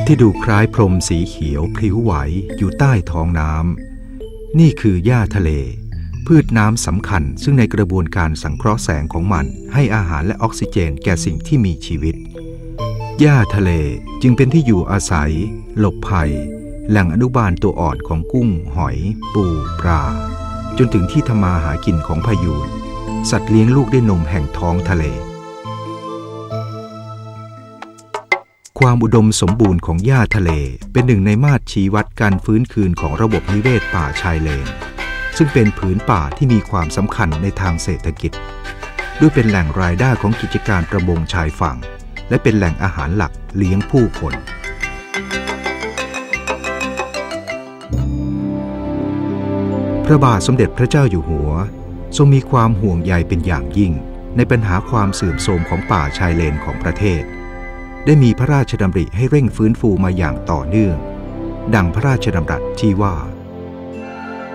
พที่ดูคล้ายพรมสีเขียวพลิ้วไหวอยู่ใต้ท้องน้ำนี่คือหญ้าทะเล พืชน้ำสำคัญ ซึ่งในกระบวนการสังเคราะห์แสงของมัน ให้อาหารและออกซิเจนแก่สิ่งที่มีชีวิตหญ้าทะเลจึงเป็นที่อยู่อาศัย หลบภัย แหล่งอนุบาลตัวอ่อนของกุ้ง หอย ปู ปลา จนถึงที่ทำมาหากินของพายูนสัตว์เลี้ยงลูกด้วยนมแห่งท้องทะเล ความอุดมสมบูรณ์ของหญ้าทะเล เป็นหนึ่งในมาตรชี้วัดการฟื้นคืนของระบบนิเวศป่าชายเลน ซึ่งเป็นผืนป่าที่มีความสำคัญในทางเศรษฐกิจ ด้วยเป็นแหล่งรายได้ของกิจการประมงชายฝั่ง และเป็นแหล่งอาหารหลักเลี้ยงผู้คนพระบาทสมเด็จพระเจ้าอยู่หัว ทรงมีความห่วงใยเป็นอย่างยิ่ง ในปัญหาความเสื่อมโทรมของป่าชายเลนของประเทศ ได้มีพระราชดำริให้เร่งฟื้นฟูมาอย่างต่อเนื่อง ดังพระราชดำรัสที่ว่า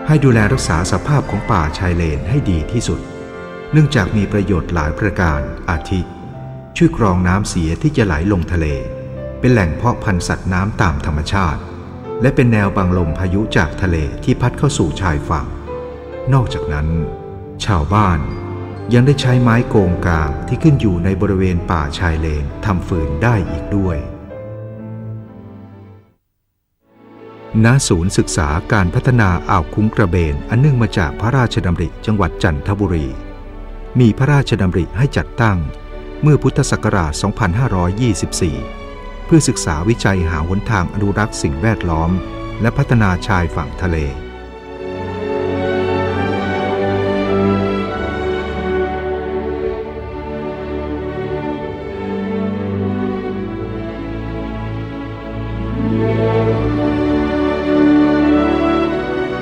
ให้ดูแลรักษาสภาพของป่าชายเลนให้ดีที่สุด เนื่องจากมีประโยชน์หลายประการอาทิ ช่วยกรองน้ำเสียที่จะไหลลงทะเล เป็นแหล่งเพาะพันธุ์สัตว์น้ำตามธรรมชาติ และเป็นแนวบังลมพายุจากทะเลที่พัดเข้าสู่ชายฝั่ง นอกจากนั้น ชาวบ้าน ยังได้ใช้ไม้โกงกางที่ขึ้นอยู่ในบริเวณป่าชายเลนทำฟืนได้อีกด้วย ณ ศูนย์ศึกษาการพัฒนาอ่าวคุ้งกระเบน อันเนื่องมาจากพระราชดำริจังหวัดจันทบุรี มีพระราชดำริให้จัดตั้งเมื่อพุทธศักราช 2524 เพื่อศึกษาวิจัยหาหนทางอนุรักษ์สิ่งแวดล้อม และพัฒนาชายฝั่งทะเล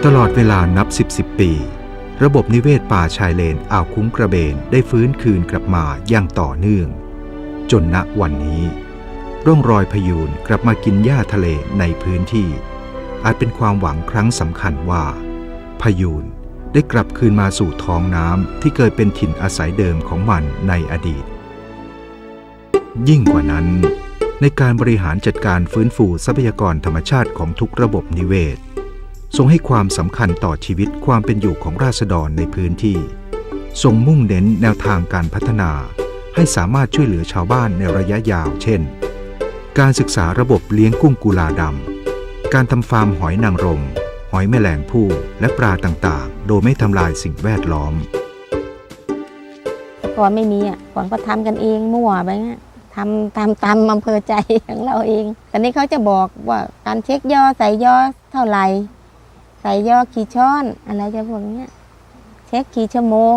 ตลอดเวลานับสิบสิบปี ระบบนิเวศป่าชายเลนอ่าวคุ้งกระเบนได้ฟื้นคืนกลับมาอย่างต่อเนื่อง จนณวันนี้ ร่องรอยพยูนกลับมากินหญ้าทะเลในพื้นที่ อาจเป็นความหวังครั้งสำคัญว่า พยูนได้กลับคืนมาสู่ท้องน้ำที่เคยเป็นถิ่นอาศัยเดิมของมันในอดีต ยิ่งกว่านั้น ในการบริหารจัดการฟื้นฟูทรัพยากรธรรมชาติของทุกระบบนิเวศ ทรงให้ความสำคัญต่อชีวิตความเป็นอยู่ของราษฎรในพื้นที่ ทรงมุ่งเน้นแนวทางการพัฒนา ให้สามารถช่วยเหลือชาวบ้านในระยะยาว เช่น การศึกษาระบบเลี้ยงกุ้งกุลาดำ การทำฟาร์มหอยนางรม หอยแมลงภู่และปลาต่างๆ โดยไม่ทำลายสิ่งแวดล้อม ก่อนไม่มีอะก่อนก็ทำกันเองมั่วไปเงี้ยทำตามตามอำเภอใจของเราเองแต่นี้เขาจะบอกว่าการเช็คย่อใส่ย่อเท่าไหร่ ใส่ย่อกี่ช้อนอะไรจะพวกเนี้ยเช็คกี่ชั่วโมง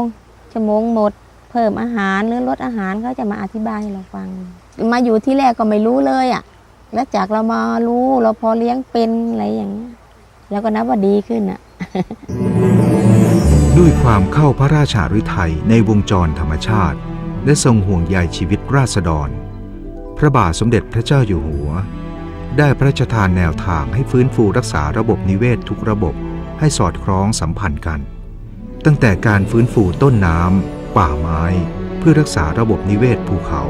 ชั่วโมงหมด เพิ่มอาหารหรือลดอาหารเขาจะมาอธิบายให้เราฟัง มาอยู่ที่แรกก็ไม่รู้เลยอะ แล้วจากเรามารู้เราพอเลี้ยงเป็นอะไรอย่างเงี้ยแล้วก็นับว่าดีขึ้นอะด้วยความเข้าพระราชาฤทัยในวงจรธรรมชาติ และทรงห่วงใยชีวิตราษฎร พระบาทสมเด็จพระเจ้าอยู่หัว ได้พระราชทานแนวทางให้ฟื้นฟูรักษาระบบนิเวศทุกระบบให้สอดคล้องสัมพันธ์กัน ตั้งแต่การฟื้นฟูต้นน้ำป่าไม้ เพื่อรักษาระบบนิเวศภูเขา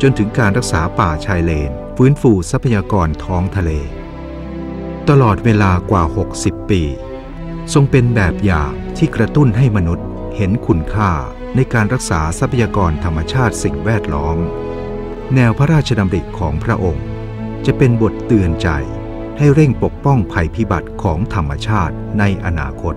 จนถึงการรักษาป่าชายเลน ฟื้นฟูทรัพยากรท้องทะเล ตลอดเวลากว่า 60 ปี ทรงเป็นแบบอย่างที่กระตุ้นให้มนุษย์เห็นคุณค่าในการรักษาทรัพยากรธรรมชาติสิ่งแวดล้อม แนวพระราชดำริของพระองค์ จะเป็นบทเตือนใจให้เร่งปกป้องภัยพิบัติของธรรมชาติในอนาคต